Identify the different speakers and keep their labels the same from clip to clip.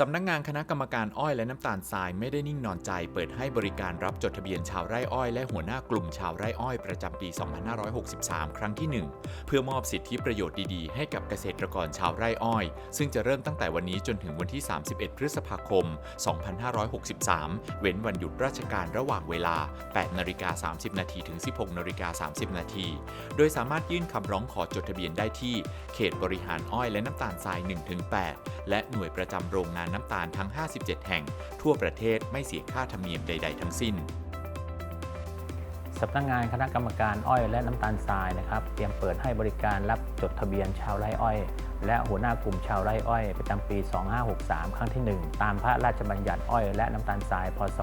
Speaker 1: สำนักงานคณะกรรมการอ้อยและน้ำตาลทรายไม่ได้นิ่งนอนใจ เปิดให้บริการรับจดทะเบียนชาวไร่อ้อยและหัวหน้ากลุ่มชาวไร่อ้อยประจำปี 2563 ครั้งที่ 1 เพื่อมอบสิทธิประโยชน์ดีๆ ให้กับเกษตรกรชาวไร่อ้อย ซึ่งจะเริ่มตั้งแต่วันนี้จนถึงวันที่ 31 พฤษภาคม 2563 เว้นวันหยุดราชการระหว่างเวลา 8นาฬิกา30 นาทีถึง 16นาฬิกา30 นาทีโดยสามารถยื่นคำร้องขอจดทะเบียนได้ที่ เขตบริหารอ้อยและน้ำตาลทราย 1-8 และหน่วยประจำโรงงานน้ำตาลทั้ง 57 แห่ง ทั่วประเทศไม่เสียค่าธรรมเนียมใด ๆ ทั้งสิ้น
Speaker 2: สำนักงานคณะกรรมการอ้อยและน้ำตาลทรายนะครับเตรียมเปิดให้บริการรับจดทะเบียนชาวไร่อ้อย และหัวหน้ากลุ่มชาวไร่อ้อยประจำปี 2563 ครั้งที่ 1 ตามพระราชบัญญัติอ้อยและน้ำตาลทราย พศ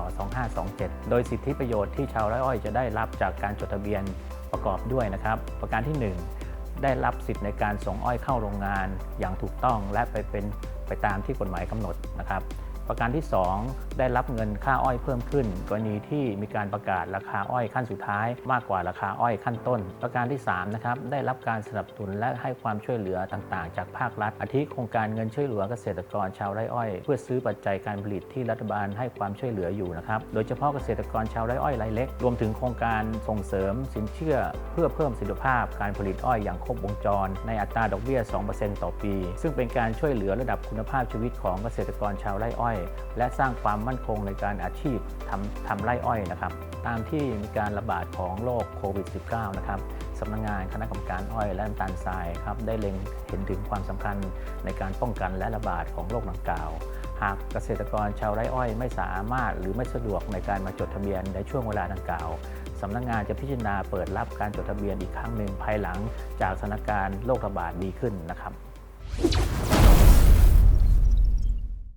Speaker 2: 2527 โดยสิทธิประโยชน์ที่ชาวไร่อ้อยจะได้รับจากการจดทะเบียนประกอบด้วยนะครับ ประการที่ 1 ได้รับสิทธิ์ในการส่งอ้อยเข้าโรงงานอย่างถูกต้องและไปเป็น ไปตามที่กฎหมายกำหนดนะครับ ประการที่ 2 ได้รับเงินค่าอ้อยเพิ่มขึ้น กรณีที่มีการประกาศราคาอ้อยขั้นสุดท้าย มากกว่าราคาอ้อยขั้นต้น ประการที่3นะครับได้รับการสนับสนุนและให้ความช่วยเหลือต่างๆ จากภาครัฐ อาทิโครงการเงินช่วยเหลือเกษตรกรชาวไร่อ้อย เพื่อซื้อปัจจัยการผลิตที่รัฐบาลให้ความช่วยเหลืออยู่นะครับโดยเฉพาะเกษตรกรชาวไร่อ้อยรายเล็ก รวมถึงโครงการส่งเสริมสินเชื่อ เพื่อเพิ่มประสิทธิภาพการผลิตอ้อยอย่างครบวงจร ในอัตราดอกเบี้ย 2%ต่อปี ซึ่งเป็นการช่วยเหลือระดับคุณภาพชีวิตของเกษตรกรชาวไร่อ้อยและสร้างความมั่นคงในการอาชีพทำทำไร่อ้อยนะครับ ตามที่มีการระบาดของโรคโควิด -19 นะครับสำนักงงานคณะกรรมการอ้อยและน้ำตาลทรายครับได้เล็งเห็นถึงความสำคัญในการป้องกันและระบาดของโรคดังกล่าว หากเกษตรกรชาวไร่อ้อยไม่สามารถหรือไม่สะดวกในการมาจดทะเบียนในช่วงเวลาดังกล่าวสำนักงานจะพิจารณาเปิดรับการจดทะเบียนอีกครั้งหนึ่งภายหลังจากสถานการณ์โรคระบาดดีขึ้นนะครับ